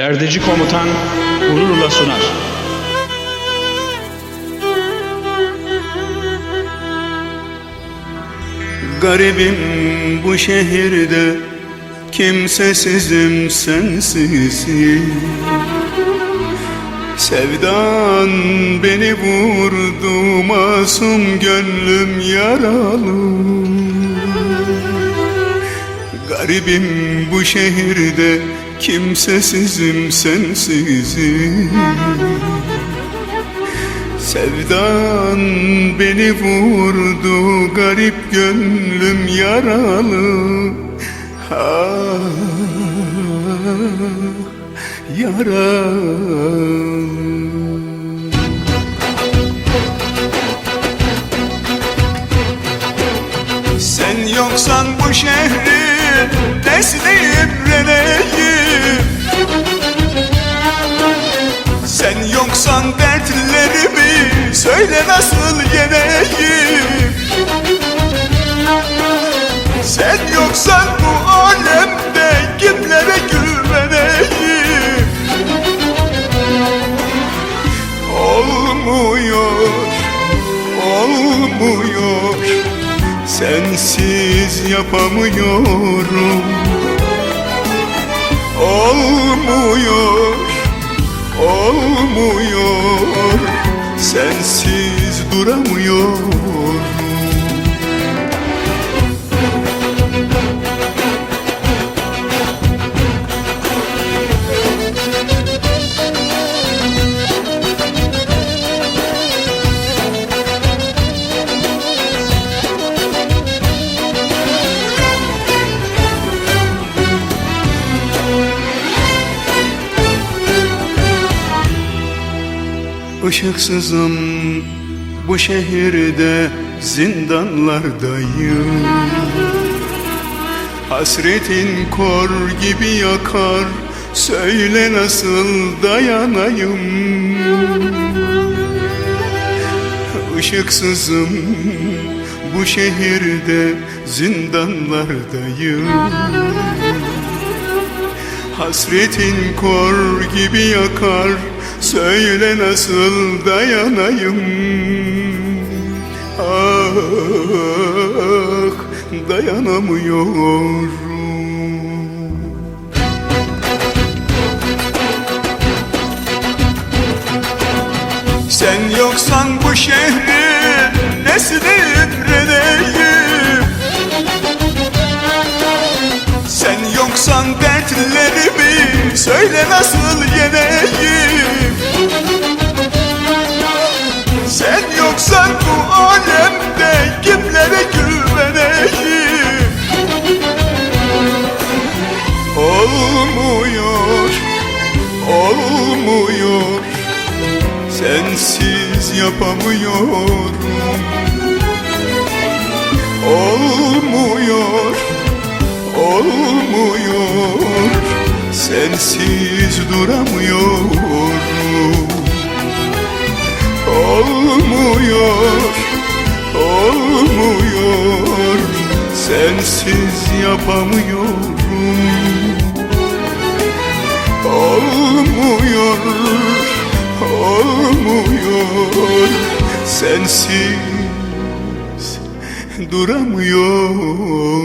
Perdeci komutan gururla sunar. Garibim bu şehirde Kimsesizim sensizim Sevdan beni vurdu Masum gönlüm yaralı Garibim bu şehirde Kimsesizim sensizim. Sevdan beni vurdu garip gönlüm yaralı. Ah yaralı. Sen yoksan bu şehrin nesneyim reneyim Sen yoksan dertlerimi söyle nasıl yeneyim Sensiz yapamıyorum. Olmuyor olmuyor. Sensiz duramıyorum Işıksızım bu şehirde zindanlardayım. Hasretin kor gibi yakar Söyle nasıl dayanayım? Işıksızım bu şehirde zindanlardayım. Hasretin kor gibi yakar Söyle nasıl dayanayım? Ah dayanamıyorum. Sen yoksan bu şehrin nesinin reneyim Sen yoksan dertlerimi söyle nasıl Sensiz yapamıyorum Olmuyor, olmuyor. Sensiz duramıyorum Olmuyor, olmuyor. Sensiz yapamıyorum Olmuyor, olmuyor. Sensiz duramıyorum